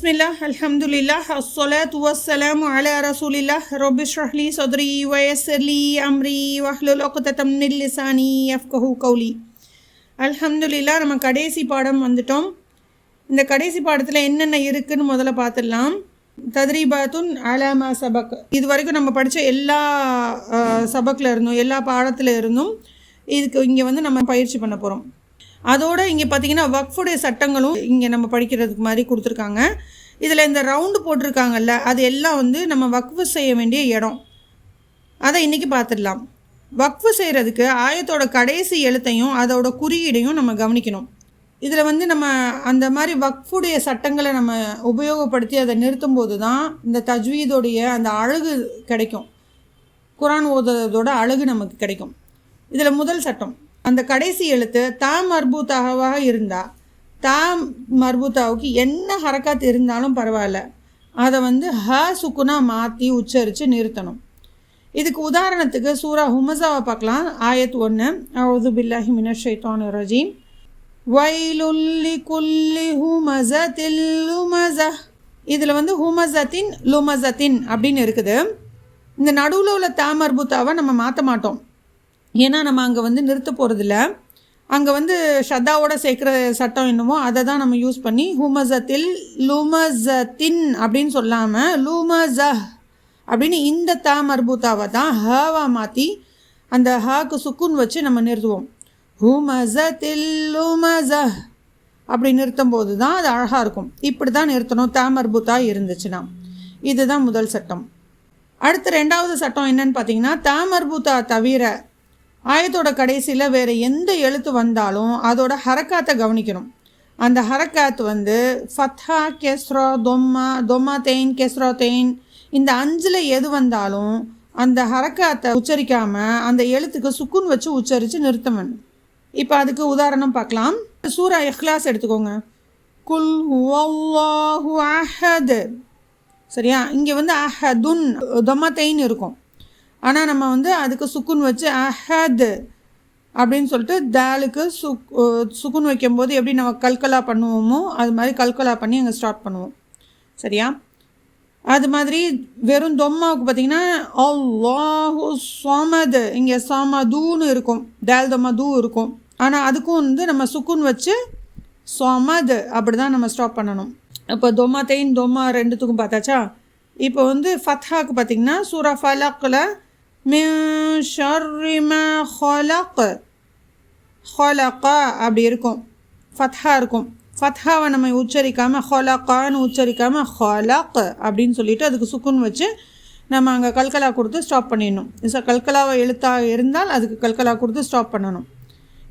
பிஸ்மில்லா அல்ஹம்துலில்லா அஸ்ஸலாத் வஸ்ஸலாம் அலா ரசூலில்லா ரொபி ஷ்ரஹ்லி சொத்ரி வயசர்லி அம்ரி வஹ்லுல் ஒக்குத்தம் நில்லிசானி அஃப்கஹு கௌலி அல்ஹம்துலில்லா நம்ம கடைசி பாடம் வந்துட்டோம். இந்த கடைசி பாடத்தில் என்னென்ன இருக்குதுன்னு முதல்ல பார்த்துடலாம். தத்ரீபாத்துன் அலாமா சபக். இது வரைக்கும் நம்ம படித்த எல்லா சபக்கில் இருந்தும் எல்லா பாடத்தில் இருந்தும் இதுக்கு இங்கே வந்து நம்ம பயிற்சி பண்ண போகிறோம் அதோடு இங்கே பார்த்தீங்கன்னா வக்ஃபுடைய சட்டங்களும் இங்கே நம்ம படிக்கிறதுக்கு மாதிரி கொடுத்துருக்காங்க. இதில் இந்த ரவுண்டு போட்டிருக்காங்கல்ல அது எல்லாம் வந்து நம்ம வக்ஃபு செய்ய வேண்டிய இடம். அதை இன்றைக்கி பார்த்துடலாம். வக்ஃபு செய்கிறதுக்கு ஆயத்தோட கடைசி எழுத்தையும் அதோட குறியீடையும் நம்ம கவனிக்கணும். இதில் வந்து நம்ம அந்த மாதிரி வக்ஃபுடைய சட்டங்களை நம்ம உபயோகப்படுத்தி அதை நிறுத்தும் போது தான் இந்த தஜ்வீதோடைய அந்த அழகு கிடைக்கும். குரான் ஓதுறதோட அழகு நமக்கு கிடைக்கும். இதில் முதல் சட்டம். அந்த கடைசி எழுத்து தா மர்பூத்தாகவாக இருந்தால் தா மர்பூத்தாவுக்கு என்ன ஹரக்காத் இருந்தாலும் பரவாயில்ல. அதை வந்து ஹ சுக்குனா மாற்றி உச்சரித்து நிறுத்தணும். இதுக்கு உதாரணத்துக்கு சூரா ஹுமசாவை பார்க்கலாம். ஆயத் ஒன்று அவுது பில்லாஹி மினர் ஷைத்தான் ரஜீம். வைலுல்லி குல்லி ஹுமசத்தில் லுமச இதில் வந்து ஹுமசத்தின் லுமசத்தின் அப்படின்னு இருக்குது. இந்த நடுவில் உள்ள தாமர்புத்தாவை நம்ம மாற்ற மாட்டோம். ஏன்னா நம்ம அங்கே வந்து நிறுத்த போகிறதில்ல அங்கே வந்து ஷத்தாவோட சேர்க்குற சட்டம் என்னமோ அதை தான் நம்ம யூஸ் பண்ணி ஹுமசத்தில் லுமசத்தின் அப்படின்னு சொல்லாமல் லூமசஹ் அப்படின்னு இந்த த மர்பூத்தாவை தான் ஹவா மாற்றி அந்த ஹாக்கு சுக்குன் வச்சு நம்ம நிறுத்துவோம். ஹுமசத்தில் லுமசஹ் அப்படி நிறுத்தும் போது தான் அது அழகாக இருக்கும். இப்படி தான் நிறுத்தணும் தா மர்பூத்தா இருந்துச்சுன்னா. இதுதான் முதல் சட்டம். அடுத்து ரெண்டாவது சட்டம் என்னன்னு பார்த்தீங்கன்னா தாமர்பூத்தா தவிர ஆயத்தோட கடைசியில் வேறு எந்த எழுத்து வந்தாலும் அதோட ஹரக்காத்தை கவனிக்கணும். அந்த ஹரக்காத் வந்து ஃபத்ஹா கெஸ்ரோ தொம்மா தொம்மா தேன் கெஸ்ரோ தேன். இந்த அஞ்சில் எது வந்தாலும் அந்த ஹரக்காத்தை உச்சரிக்காமல் அந்த எழுத்துக்கு சுக்குன் வச்சு உச்சரித்து நிறுத்தவன் இப்போ அதுக்கு உதாரணம் பார்க்கலாம் சூரா இஹ்லாஸ் எடுத்துக்கோங்க. குல் அஹது. சரியா? இங்கே வந்து அஹதுன் தொம்மத்தைன்னு இருக்கும். ஆனால் நம்ம வந்து அதுக்கு சுக்குன் வச்சு அஹத் அப்படின்னு சொல்லிட்டு தாலுக்கு சுக் சுக்குன் வைக்கும்போது எப்படி நம்ம கல்கலா பண்ணுவோமோ அது மாதிரி கல்கலா பண்ணி அங்கே ஸ்டார்ட் பண்ணுவோம். சரியா? அது மாதிரி வெறும் தொம்மாவுக்கு பார்த்தீங்கன்னா அல்லாஹு சோமது இங்கே சமதூன்னு இருக்கும். டேல் தொம்மா தூ இருக்கும். ஆனால் அதுக்கும் வந்து நம்ம சுக்குன் வச்சு சோமது அப்படி தான் நம்ம ஸ்டாப் பண்ணணும். இப்போ தொம்மா தேயின் தொம்மா ரெண்டுத்துக்கும் பார்த்தாச்சா? இப்போ வந்து ஃபத்ஹாக்கு பார்த்திங்கன்னா சூரா ஃபலாக்கில் மின் ஷர்ரிமா ஹொலக் ஹொலக்கா அப்படி இருக்கும். ஃபத்ஹா இருக்கும். ஃபத்ஹாவை நம்ம உச்சரிக்காமல் ஹொலக்கான்னு உச்சரிக்காமல் ஹொலக் அப்படின்னு சொல்லிட்டு அதுக்கு சுக்குன் வச்சு நம்ம அங்கே கல்கலா கொடுத்து ஸ்டாப் பண்ணிடணும். ஸோ கல்கலாவை எழுத்தாக இருந்தால் அதுக்கு கல்கலா கொடுத்து ஸ்டாப் பண்ணணும்.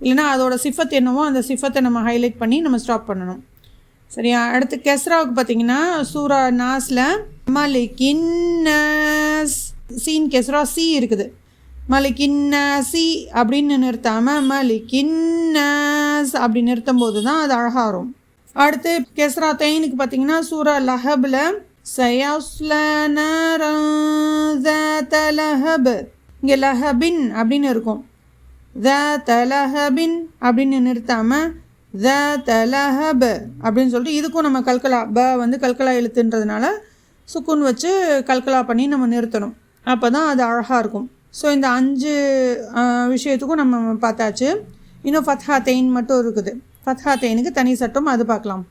இல்லைனா அதோட சிஃபத் என்னவோ அந்த சிஃபத்தை நம்ம ஹைலைட் பண்ணி நம்ம ஸ்டாப் பண்ணணும். சரியா? அடுத்து கெஸ்ராவுக்கு பார்த்தீங்கன்னா சூரா நாஸில் மலிக்கின்னஸ் சீன் கெஸ்ரா சி இருக்குது. மலிக்கின்னசி அப்படின்னு நிறுத்தாமல் மலிக்கின்னஸ் அப்படி நிறுத்தும் போது தான் அது அழகாக வரும் அடுத்து கெஸ்ரா தெயினுக்கு பார்த்தீங்கன்னா சூரா லஹபில் லஹப். இங்கே லஹபின் அப்படின்னு இருக்கும். த தலஹபின் அப்படின்னு நிறுத்தாமல் த தலஹப் அப்படின்னு சொல்லிட்டு இதுக்கும் நம்ம கல்கலா ப வந்து கல்கலா எழுத்துன்றதுனால சுக்குன் வச்சு கல்கலா பண்ணி நம்ம நிறுத்தணும். அப்போ தான் அது அழகாக இருக்கும். ஸோ இந்த அஞ்சு விஷயத்துக்கும் நம்ம பார்த்தாச்சு. இன்னும் ஃபத்ஹா தெயின் மட்டும் இருக்குது. ஃபத்ஹா தெயினுக்கு தனி சட்டம் அது பார்க்கலாம்.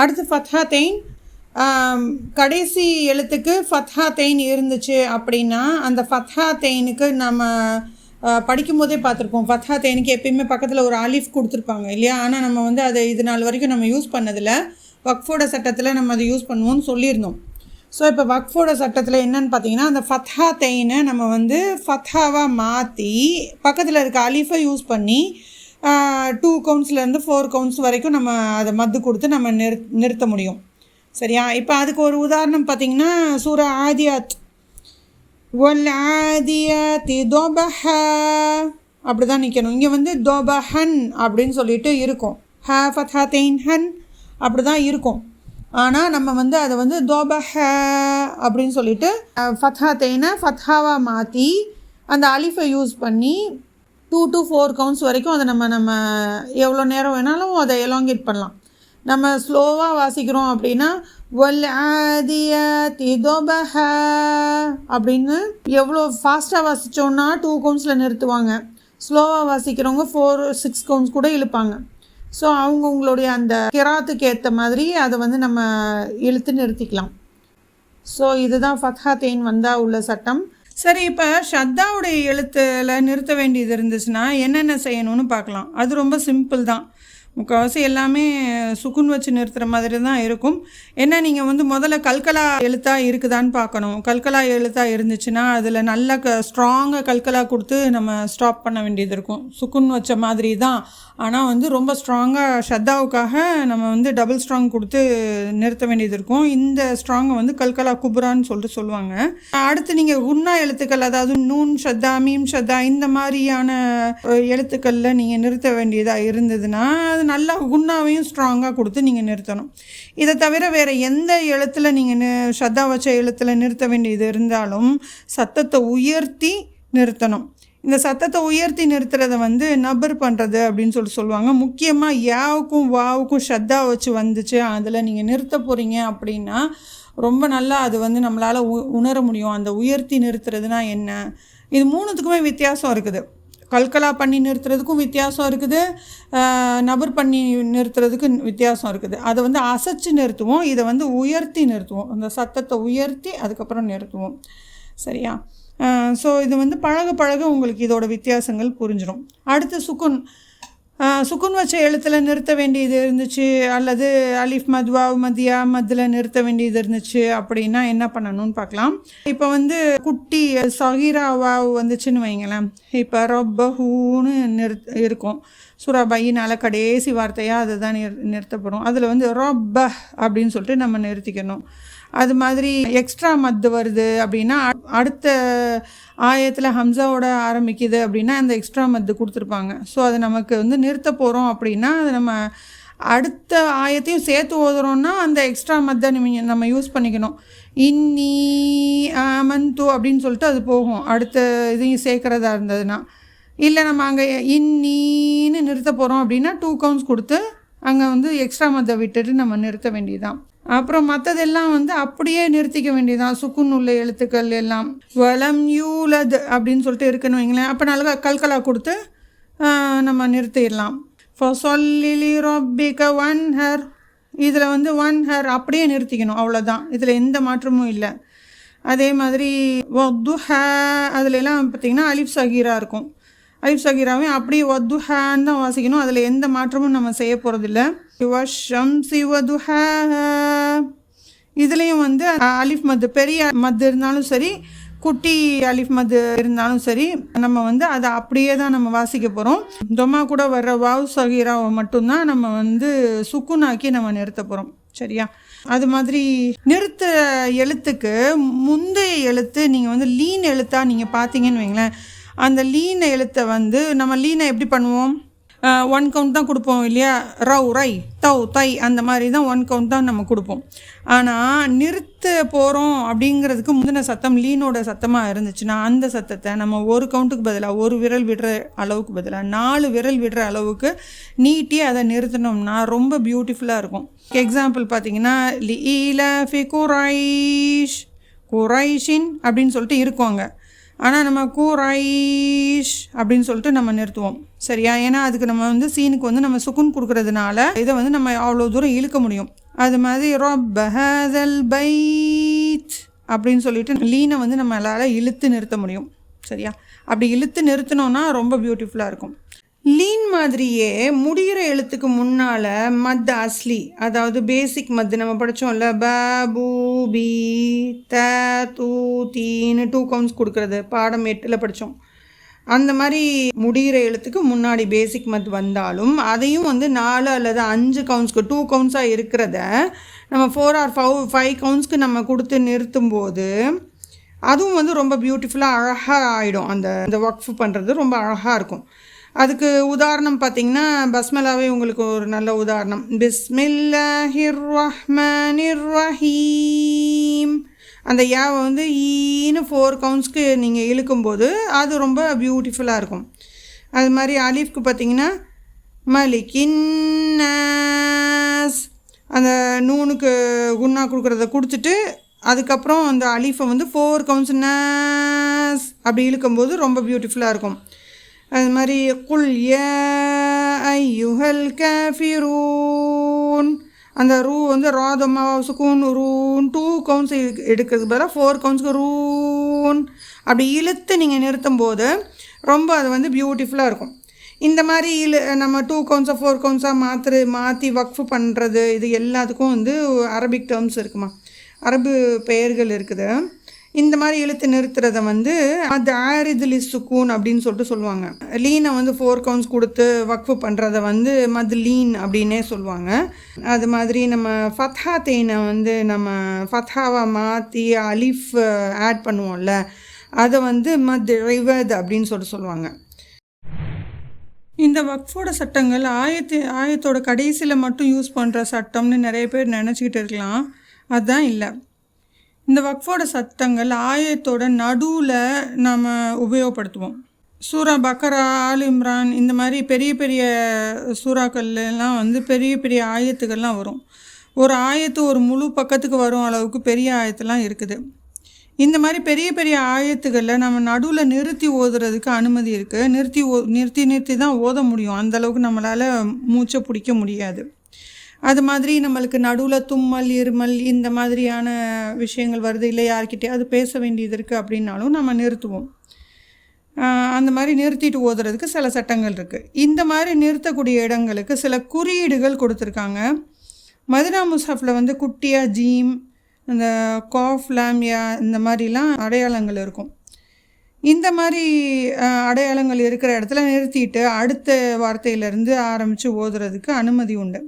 அடுத்து ஃபத்ஹா தெயின் கடைசி எழுத்துக்கு ஃபத்ஹா தெயின் இருந்துச்சு அப்படின்னா அந்த ஃபத்ஹா தெயினுக்கு நம்ம படிக்கும் போதே பார்த்துருப்போம். ஃபத்ஹா தேனுக்கு எப்பயுமே பக்கத்தில் ஒரு அலிஃப் கொடுத்துருப்பாங்க இல்லையா? ஆனால் நம்ம வந்து அதை இது நாள் வரைக்கும் நம்ம யூஸ் பண்ணதில்லை. வக்ஃபோட சட்டத்தில் நம்ம அதை யூஸ் பண்ணுவோம்னு சொல்லியிருந்தோம். ஸோ இப்போ வக்ஃபோட சட்டத்தில் என்னென்னு பார்த்தீங்கன்னா அந்த ஃபத்ஹா தெயினை நம்ம வந்து ஃபத்ஹாவாக மாற்றி பக்கத்தில் இருக்க அலிஃபை யூஸ் பண்ணி டூ கவுண்ட்ஸ்லேருந்து ஃபோர் கவுண்ட்ஸ் வரைக்கும் நம்ம அதை மத்து கொடுத்து நம்ம நிறு நிறுத்த முடியும். சரியா? இப்போ அதுக்கு ஒரு உதாரணம் பார்த்திங்கன்னா சூரா ஆதியாத். ஒல் ஆதியாத்தி தோபஹா. அப்படி தான் நிற்கணும் இங்கே வந்து தோபஹன் அப்படின்னு சொல்லிட்டு இருக்கும். ஹ ஃபத்ஹா தெயின் ஹன். அப்படி தான் இருக்கும். ஆனால் நம்ம வந்து அதை வந்து தோபஹ அப்படின்னு சொல்லிட்டு ஃபத்ஹா தேனை ஃபத்ஹாவாக மாற்றி அந்த அலிஃபை யூஸ் பண்ணி டூ டு ஃபோர் கவுண்ட்ஸ் வரைக்கும் அதை நம்ம நம்ம எவ்வளோ நேரம் வேணாலும் அதை எலாங்கேட் பண்ணலாம். நம்ம ஸ்லோவாக வாசிக்கிறோம் அப்படின்னா ஒல் ஆதியாதி தொபஹா அப்படின்னு எவ்வளோ ஃபாஸ்ட்டாக வாசித்தோன்னா டூ கவுண்ட்ஸில் நிறுத்துவாங்க. ஸ்லோவாக வாசிக்கிறவங்க ஃபோர் சிக்ஸ் கவுண்ட்ஸ் கூட இழுப்பாங்க. ஸோ அவங்கவுங்களுடைய அந்த கிராத்துக்கு ஏற்ற மாதிரி அதை வந்து நம்ம இழுத்து நிறுத்திக்கலாம். ஸோ இதுதான் ஃபத்ஹா தேன் வந்தால் உள்ள சட்டம். சரி இப்போ ஷத்தாவுடைய எழுத்தில் நிறுத்த வேண்டியது இருந்துச்சுன்னா என்னென்ன செய்யணும்னு பார்க்கலாம். அது ரொம்ப சிம்பிள் தான். முக்கால்வாசி எல்லாமே சுக்குன் வச்சு நிறுத்துகிற மாதிரி தான் இருக்கும். ஏன்னா நீங்கள் வந்து முதல்ல கல்கலா எழுத்தாக இருக்குதான்னு பார்க்கணும் கல்கலா எழுத்தாக இருந்துச்சுன்னா அதில் நல்ல க ஸ்ட்ராங்காக கல்கலா கொடுத்து நம்ம ஸ்டாப் பண்ண வேண்டியது இருக்கும். சுக்குன் வச்ச மாதிரி தான். ஆனால் வந்து ரொம்ப ஸ்ட்ராங்காக ஷத்தாவுக்காக நம்ம வந்து டபுள் ஸ்ட்ராங் கொடுத்து நிறுத்த வேண்டியது இருக்கும். இந்த ஸ்ட்ராங்கை வந்து கல்கலா குபுரான்னு சொல்லிட்டு சொல்லுவாங்க. அடுத்து நீங்கள் உண்ணா எழுத்துக்கள் அதாவது நூன் ஷத்தா மீம் ஷத்தா இந்த மாதிரியான எழுத்துக்களில் நீங்கள் நிறுத்த வேண்டியதாக இருந்ததுன்னா அது நல்லா குண்ணாவையும் ஸ்ட்ராங்காக கொடுத்து நீங்கள் நிறுத்தணும். இதை தவிர வேறு எந்த எழுத்தில் நீங்கள் நி ஸ்ரத்தா வச்ச எழுத்தில் நிறுத்த வேண்டியது இருந்தாலும் சத்தத்தை உயர்த்தி நிறுத்தணும். இந்த சத்தத்தை உயர்த்தி நிறுத்துறத வந்து நபர் பண்ணுறது அப்படின்னு சொல்லி சொல்லுவாங்க. முக்கியமாக யாவுக்கும் வாவுக்கும் ஸ்ரத்தா வச்சு வந்துச்சு அதில் நீங்கள் நிறுத்த போகிறீங்க அப்படின்னா ரொம்ப நல்லா அது வந்து நம்மளால் உ உணர முடியும். அந்த உயர்த்தி நிறுத்துறதுனா என்ன? இது மூணுத்துக்குமே வித்தியாசம் இருக்குது. கல்கலா பண்ணி நிறுத்துறதுக்கும் வித்தியாசம் இருக்குது. நபர் பண்ணி நிறுத்துறதுக்கு வித்தியாசம் இருக்குது. அதை வந்து அசைச்சு நிறுத்துவோம். இதை வந்து உயர்த்தி நிறுத்துவோம். அந்த சத்தத்தை உயர்த்தி அதுக்கப்புறம் நிறுத்துவோம். சரியா? ஸோ இது வந்து பழக பழக உங்களுக்கு இதோட வித்தியாசங்கள் புரிஞ்சிடும். அடுத்து சுக்குன் சுக்குன் வச்ச எழுத்தில் நிறுத்த வேண்டியது இருந்துச்சு அல்லது அலிஃப் மத்வா மதியா மத்தில் நிறுத்த வேண்டியது இருந்துச்சு அப்படின்னா என்ன பண்ணணும்னு பார்க்கலாம். இப்போ வந்து குட்டி சஹீராவா வந்துச்சுன்னு வைங்களேன். இப்போ ரொப்பஹூன்னு நிறுத் இருக்கும். சுராபாயினால் கடைசி வார்த்தையாக அதை தான் நிறு நிறுத்தப்படும். அதில் வந்து ரொப்ப அப்படின்னு சொல்லிட்டு நம்ம நிறுத்திக்கணும். அது மாதிரி எக்ஸ்ட்ரா மத்து வருது அப்படின்னா அடுத்த ஆயத்தில் ஹம்சாவோட ஆரம்பிக்குது அப்படின்னா அந்த எக்ஸ்ட்ரா மத்து கொடுத்துருப்பாங்க. ஸோ அது நமக்கு வந்து நிறுத்த போகிறோம் அப்படின்னா அது நம்ம அடுத்த ஆயத்தையும் சேர்த்து ஓதுறோம்னா அந்த எக்ஸ்ட்ரா மத்தை நம்ம நம்ம யூஸ் பண்ணிக்கணும். இன்னி மந்து அப்படின்னு சொல்லிட்டு அது போகும். அடுத்த இதையும் சேர்க்குறதா இருந்ததுன்னா. இல்லை நம்ம அங்கே இன்னின்னு நிறுத்த போகிறோம் அப்படின்னா டூ கவுண்ட்ஸ் கொடுத்து அங்கே வந்து எக்ஸ்ட்ரா மத்தை விட்டுட்டு நம்ம நிறுத்த வேண்டியதுதான். அப்புறம் மற்றதெல்லாம் வந்து அப்படியே நிறுத்திக்க வேண்டியதான் சுக்குன் உள்ள எழுத்துக்கள் எல்லாம். வலம் யூலத் அப்படின்னு சொல்லிட்டு இருக்குன்னு வைங்களேன். அப்போ நல்லா கல்கலா கொடுத்து நம்ம நிறுத்திடலாம். ஃபொசொல்லிலி ரொப்பிக ஒன் ஹர் இதில் வந்து ஒன் ஹர் அப்படியே நிறுத்திக்கணும். அவ்வளோதான் இதில் எந்த மாற்றமும் இல்லை. அதே மாதிரி ஒத்துஹ அதுலலாம் பார்த்திங்கன்னா அலிஃப் சகீரா இருக்கும். அலிஃப் சகீராவையும் அப்படியே வதுஹான்னு தான் வாசிக்கணும். அதில் எந்த மாற்றமும் நம்ம செய்ய போகிறதில்ல வஷம்சி சிவதுஹ இதுலேயும் வந்து அலிஃப் மது பெரிய மது இருந்தாலும் சரி குட்டி அலிஃப் மது இருந்தாலும் சரி நம்ம வந்து அதை அப்படியே தான் நம்ம வாசிக்க போகிறோம் தொமா கூட வர்ற வாவ் சகீராவை மட்டும்தான் நம்ம வந்து சுக்குனாக்கி நம்ம நிறுத்த போகிறோம் சரியா? அது மாதிரி நிறுத்த எழுத்துக்கு முந்தைய எழுத்து நீங்கள் வந்து லீன் எழுத்தாக நீங்கள் பார்த்தீங்கன்னு வைங்களேன். அந்த லீன எழுத்தை வந்து நம்ம லீனை எப்படி பண்ணுவோம்? ஒன் கவுண்ட் தான் கொடுப்போம் இல்லையா? ரவ் ரை தவ் தை அந்த மாதிரி தான் ஒன் கவுண்ட் தான் நம்ம கொடுப்போம். ஆனால் நிறுத்த போகிறோம் அப்படிங்கிறதுக்கு முந்தின சத்தம் லீனோட சத்தமாக இருந்துச்சுன்னா அந்த சத்தத்தை நம்ம ஒரு கவுண்ட்டுக்கு பதிலாக ஒரு விரல் விடுற அளவுக்கு பதிலாக நாலு விரல் விடுற அளவுக்கு நீட்டி அதை நிறுத்தினோம்னா ரொம்ப பியூட்டிஃபுல்லாக இருக்கும். எக்ஸாம்பிள் பார்த்தீங்கன்னா லீல ஃபி குரைஷ் குரைஷின் அப்படின்னு சொல்லிட்டு இருக்கோங்க ஆனால் நம்ம கூரைஷ் அப்படின்னு சொல்லிட்டு நம்ம நிறுத்துவோம். சரியா? ஏன்னா அதுக்கு நம்ம வந்து சீனுக்கு வந்து நம்ம சுக்குன் கொடுக்கறதுனால இதை வந்து நம்ம அவ்வளோ தூரம் இழுக்க முடியும். அது மாதிரி ரொப்பஹல் பைத் அப்படின்னு சொல்லிட்டு லீனை வந்து நம்மளால் இழுத்து நிறுத்த முடியும். சரியா? அப்படி இழுத்து நிறுத்தினோன்னா ரொம்ப பியூட்டிஃபுல்லாக இருக்கும். லீன் மாதிரியே முடிகிற எழுத்துக்கு முன்னால் மத் அஸ்லி அதாவது பேசிக் மத்து நம்ம படித்தோம்ல ப பூ பி த தூ தீன்னு டூ கவுண்ட்ஸ் கொடுக்குறது பாடம் எட்டில் படித்தோம் அந்த மாதிரி முடிகிற எழுத்துக்கு முன்னாடி பேசிக் மத் வந்தாலும் அதையும் வந்து நாலு அல்லது அஞ்சு கவுண்ட்ஸ்க்கு டூ கவுண்ட்ஸாக இருக்கிறத நம்ம ஃபோர் ஆர் ஃபவ் ஃபைவ் கவுண்ட்ஸ்க்கு நம்ம கொடுத்து நிறுத்தும் போது அதுவும் வந்து ரொம்ப பியூட்டிஃபுல்லாக அழகாக ஆகிடும் அந்த இந்த ஒர்க் பண்ணுறது ரொம்ப அழகாக இருக்கும். அதுக்கு உதாரணம் பார்த்தீங்கன்னா பஸ்மலாவே உங்களுக்கு ஒரு நல்ல உதாரணம். பிஸ்மில்லாஹிர் ரஹ்மானிர் ரஹீம் அந்த யாவை வந்து ஈன்னு ஃபோர் கவுண்ட்ஸ்க்கு நீங்கள் இழுக்கும்போது அது ரொம்ப பியூட்டிஃபுல்லாக இருக்கும். அது மாதிரி அலீஃப்க்கு பார்த்தீங்கன்னா மலிக்கின்னாஸ் அந்த நூனுக்கு குன்னா கொடுக்குறத கொடுத்துட்டு அதுக்கப்புறம் அந்த அலீஃபை வந்து ஃபோர் கவுன்ஸ் நஸ் அப்படி இழுக்கும்போது ரொம்ப பியூட்டிஃபுல்லாக இருக்கும். அது மாதிரி குல் ய ஐயுஹல் கஃபிரூன். அந்த ரூ வந்து ராதமா சுக்கூன் ரூன் டூ கவுன்ஸ் எடுக்கிறதுக்கு பதிலாக ஃபோர் கவுன்ஸுக்கு ரூன். அப்படி இழுத்து நீங்கள் நிறுத்தும் போது ரொம்ப அது வந்து பியூட்டிஃபுல்லாக இருக்கும். இந்த மாதிரி இழு நம்ம டூ கவுன்ஸாக ஃபோர் கவுன்ஸாக மாற்று மாற்றி வக்ஃபு பண்ணுறது இது எல்லாத்துக்கும் வந்து அரபிக் டேர்ம்ஸ் இருக்குமா? அரபு பெயர்கள் இருக்குது. இந்த மாதிரி இழுத்து நிறுத்துறத வந்து அது ஆரிதுலி சுக்கூன் அப்படின்னு சொல்லிட்டு சொல்லுவாங்க. லீனை வந்து ஃபோர் கவுன்ஸ் கொடுத்து வக்ஃபு பண்ணுறத வந்து மது லீன் அப்படின்னே சொல்லுவாங்க. அது மாதிரி நம்ம ஃபத்ஹா தேனை வந்து நம்ம ஃபத்ஹாவை மாற்றி அலிஃப் ஆட் பண்ணுவோம்ல அதை வந்து மத் இவத் அப்படின்னு சொல்லிட்டு சொல்லுவாங்க. இந்த வக்ஃபோட சட்டங்கள் ஆயத்து ஆயத்தோட கடைசியில் மட்டும் யூஸ் பண்ணுற சட்டம்னு நிறைய பேர் நினச்சிக்கிட்டு இருக்கலாம். அதுதான் இல்லை. இந்த வக்ஃபோட சத்தங்கள் ஆயத்தோட நடுவில் நம்ம உபயோகப்படுத்துவோம். சூரா பக்கரா ஆல் இம்ரான் இந்த மாதிரி பெரிய பெரிய சூறாக்கள்லாம் வந்து பெரிய பெரிய ஆயத்துக்கள்லாம் வரும். ஒரு ஆயத்து ஒரு முழு பக்கத்துக்கு வரும் அளவுக்கு பெரிய ஆயத்தெல்லாம் இருக்குது. இந்த மாதிரி பெரிய பெரிய ஆயத்துகளில் நம்ம நடுவில் நிறுத்தி ஓதுறதுக்கு அனுமதி இருக்குது நிறுத்தி ஓ நிறுத்தி நிறுத்தி தான் ஓத முடியும். அந்தளவுக்கு நம்மளால் மூச்சை பிடிக்க முடியாது. அது மாதிரி நம்மளுக்கு நடுவில் தும்மல் இருமல் இந்த மாதிரியான விஷயங்கள் வருது. இல்லை யார்கிட்டே அது பேச வேண்டியது இருக்குது அப்படின்னாலும் நம்ம நிறுத்துவோம். அந்த மாதிரி நிறுத்திட்டு ஓதுறதுக்கு சில சட்டங்கள் இருக்குது இந்த மாதிரி நிறுத்தக்கூடிய இடங்களுக்கு சில குறியீடுகள் கொடுத்துருக்காங்க. மதுரா முசாஃபில் வந்து குட்டியா ஜீம் இந்த காஃப் லாம்யா இந்த மாதிரிலாம் அடையாளங்கள் இருக்கும். இந்த மாதிரி அடையாளங்கள் இருக்கிற இடத்துல நிறுத்திட்டு அடுத்த வார்த்தையிலேருந்து ஆரம்பித்து ஓதுறதுக்கு அனுமதி உண்டு.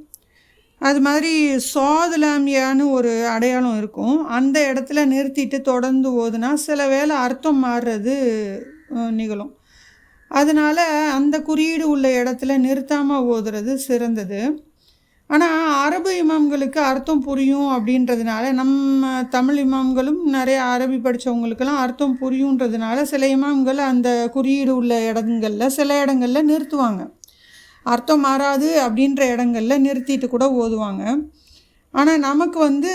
அது மாதிரி சோதலாமியான்னு ஒரு அடையாளம் இருக்கும். அந்த இடத்துல நிறுத்திட்டு தொடர்ந்து ஓதுனா சில வேளை அர்த்தம் மாறுறது நிகழும். அதனால் அந்த குறியீடு உள்ள இடத்துல நிறுத்தாமல் ஓதுறது சிறந்தது. ஆனால் அரபு இமாம்களுக்கு அர்த்தம் புரியும் அப்படின்றதுனால நம்ம தமிழ் இமாம்களும் நிறைய அரபி படித்தவங்களுக்கெல்லாம் அர்த்தம் புரியுன்றதுனால சில இமாம்கள் அந்த குறியீடு உள்ள இடங்களில் சில இடங்களில் நிறுத்துவாங்க. அர்த்தம் மாறாது அப்படின்ற இடங்களில் நிறுத்திட்டு கூட ஓதுவாங்க. ஆனால் நமக்கு வந்து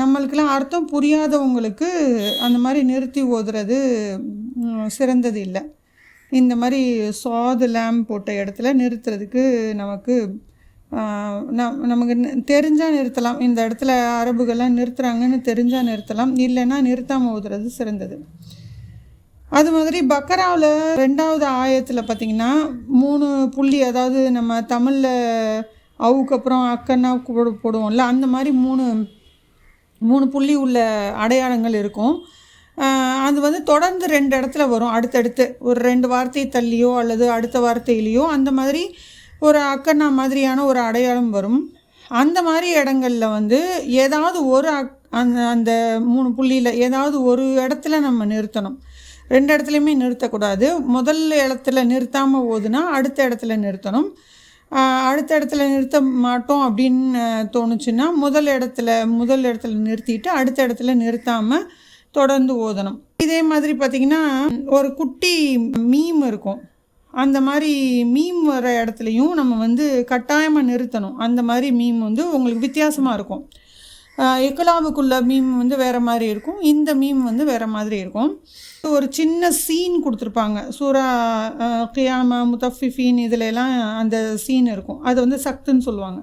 நம்மளுக்கெல்லாம் அர்த்தம் புரியாதவங்களுக்கு அந்த மாதிரி நிறுத்தி ஓதுறது சிறந்தது இல்லை. இந்த மாதிரி சாது லேம் போட்ட இடத்துல நிறுத்துறதுக்கு நமக்கு நம் நமக்கு தெரிஞ்சால் நிறுத்தலாம். இந்த இடத்துல அரபுகள்லாம் நிறுத்துகிறாங்கன்னு தெரிஞ்சால் நிறுத்தலாம். இல்லைன்னா நிறுத்தாமல் ஓதுறது சிறந்தது. அது மாதிரி பக்கராவில் ரெண்டாவது ஆயத்தில் பார்த்திங்கன்னா மூணு புள்ளி அதாவது நம்ம தமிழில் அவுக்கு அப்புறம் அக்கன்னா போடு போடுவோம்ல அந்த மாதிரி மூணு மூணு புள்ளி உள்ள அடையாளங்கள் இருக்கும். அது வந்து தொடர்ந்து ரெண்டு இடத்துல வரும். அடுத்தடுத்து ஒரு ரெண்டு வார்த்தை தள்ளியோ அல்லது அடுத்த வார்த்தையிலையோ அந்த மாதிரி ஒரு அக்கண்ணா மாதிரியான ஒரு அடையாளம் வரும். அந்த மாதிரி இடங்களில் வந்து ஏதாவது ஒரு அந்த அந்த மூணு புள்ளியில் ஏதாவது ஒரு இடத்துல நம்ம நிறுத்தணும். ரெண்டு இடத்துலையுமே நிறுத்தக்கூடாது. முதல் இடத்துல நிறுத்தாமல் ஓதுனா அடுத்த இடத்துல நிறுத்தணும். அடுத்த இடத்துல நிறுத்த மாட்டோம் அப்படின்னு தோணுச்சுன்னா முதல் இடத்துல முதல் இடத்துல நிறுத்திட்டு அடுத்த இடத்துல நிறுத்தாமல் தொடர்ந்து ஓதணும். இதே மாதிரி பார்த்திங்கன்னா ஒரு குட்டி மீம் இருக்கும். அந்த மாதிரி மீம் வர இடத்துலையும் நம்ம வந்து கட்டாயமாக நிறுத்தணும். அந்த மாதிரி மீம் வந்து உங்களுக்கு வித்தியாசமாக இருக்கும். இக்கலாவுக்குள்ள மீம் வந்து வேறு மாதிரி இருக்கும். இந்த மீம் வந்து வேறு மாதிரி இருக்கும். ஒரு சின்ன சீன் கொடுத்துருப்பாங்க. சூரா கியாமா முத்தஃபிஃபின் இதில் எல்லாம் அந்த சீன் இருக்கும். அது வந்து சக்துன்னு சொல்லுவாங்க.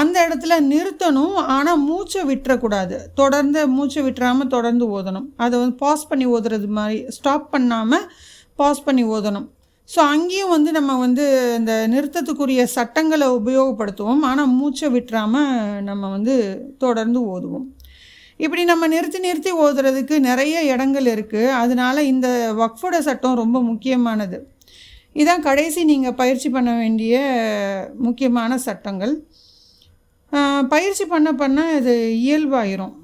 அந்த இடத்துல நிறுத்தணும். ஆனால் மூச்சை விட்டுறக்கூடாது. தொடர்ந்து மூச்சை விட்டுறாமல் தொடர்ந்து ஓதணும். அதை வந்து பாஸ் பண்ணி ஓதுறது மாதிரி ஸ்டாப் பண்ணாமல் பாஸ் பண்ணி ஓதணும். ஸோ அங்கேயும் வந்து நம்ம வந்து இந்த நிறுத்தத்துக்குரிய சட்டங்களை உபயோகப்படுத்துவோம். ஆனால் மூச்சை விட்டுறாமல் நம்ம வந்து தொடர்ந்து ஓதுவோம். இப்படி நம்ம நிறுத்தி நிறுத்தி ஓதுறதுக்கு நிறைய இடங்கள் இருக்குது அதனால் இந்த வக்ஃபோட சட்டம் ரொம்ப முக்கியமானது. இதான் கடைசி நீங்கள் பயிற்சி பண்ண வேண்டிய முக்கியமான சட்டங்கள். பயிற்சி பண்ண பண்ண இது இயல்பாயிரும்.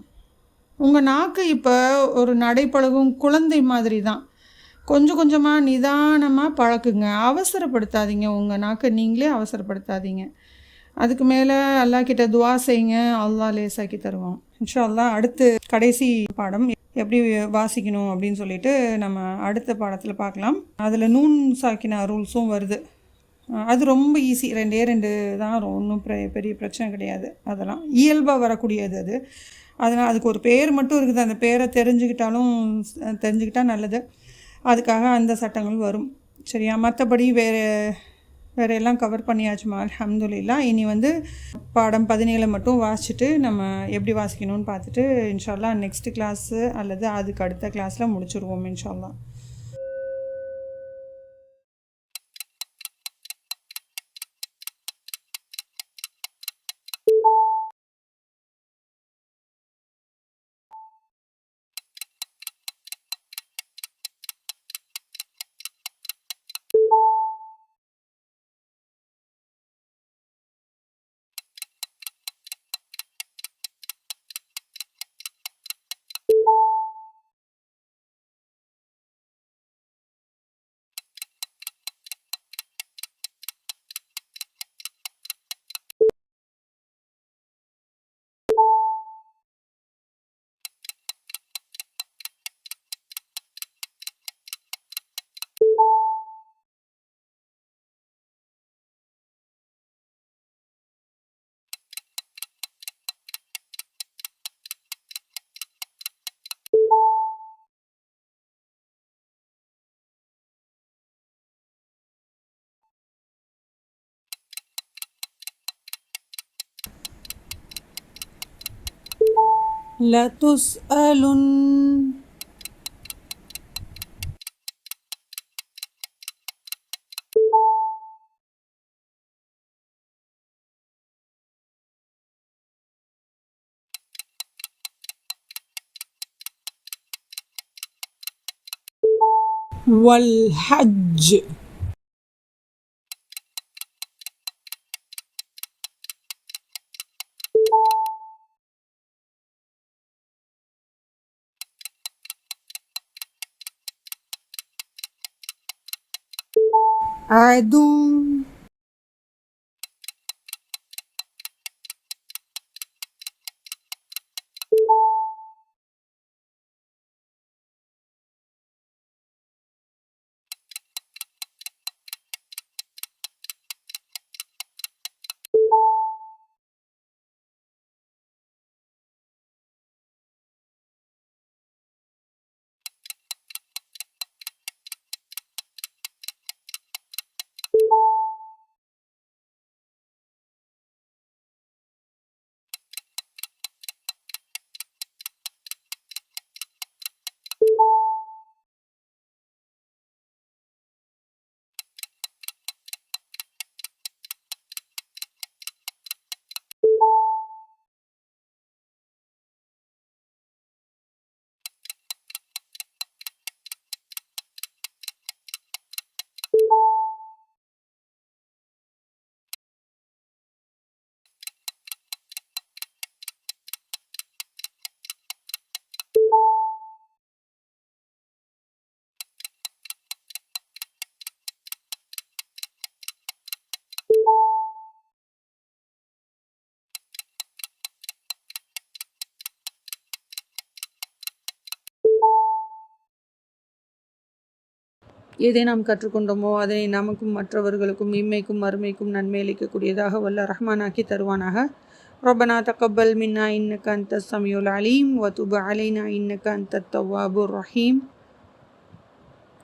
உங்கள் நாக்கு இப்போ ஒரு நடைப்பழகும் குழந்தை மாதிரி தான். கொஞ்சம் கொஞ்சமாக நிதானமாக பழக்குங்க. அவசரப்படுத்தாதீங்க. உங்கள் நாக்கை நீங்களே அவசரப்படுத்தாதீங்க. அதுக்கு மேலே அல்லா கிட்ட துவா செய்யுங்க. அல்லா லேசாக்கி தருவோம் இன்ஷா அல்லா அடுத்து கடைசி பாடம் எப்படி வாசிக்கணும் அப்படின்னு சொல்லிட்டு நம்ம அடுத்த பாடத்தில் பார்க்கலாம். அதில் நூன் சாக்கினா ரூல்ஸும் வருது. அது ரொம்ப ஈஸி ரெண்டே ரெண்டு தான் ஒன்றும் பெரிய பிரச்சனை கிடையாது. அதெல்லாம் இயல்பாக வரக்கூடியது அது. அதனால் அதுக்கு ஒரு பேர் மட்டும் இருக்குது. அந்த பேரை தெரிஞ்சுக்கிட்டாலும் தெரிஞ்சுக்கிட்டால் நல்லது. அதுக்காக அந்த சட்டங்கள் வரும். சரியா? மற்றபடி வேறு வேற எல்லாம் கவர் பண்ணியாச்சுமா? அலமதுல்லா இனி வந்து பாடம் பதினேழு மட்டும் வாசிச்சுட்டு நம்ம எப்படி வாசிக்கணும்னு பார்த்துட்டு இன்ஷால்லா நெக்ஸ்ட் கிளாஸு அல்லது அதுக்கு அடுத்த கிளாஸில் முடிச்சுருவோம் இன்ஷால்லா لتسألن. والحج. árduo எதை நாம் கற்றுக்கொண்டோமோ அதை நமக்கும் மற்றவர்களுக்கும் இம்மைக்கும் மறுமைக்கும் நன்மை அளிக்கக்கூடியதாக வல்ல ரஹ்மானாக்கி தருவானாக ربنا تقبل منا إنك أنت السميع العليم وتب علينا إنك أنت التواب الرحيم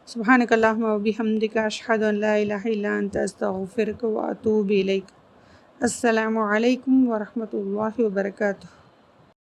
سبحانك اللهم وبحمدك أشهد أن لا إله إلا أنت أستغفرك وأتوب إليك السلام عليكم ورحمة الله وبركاته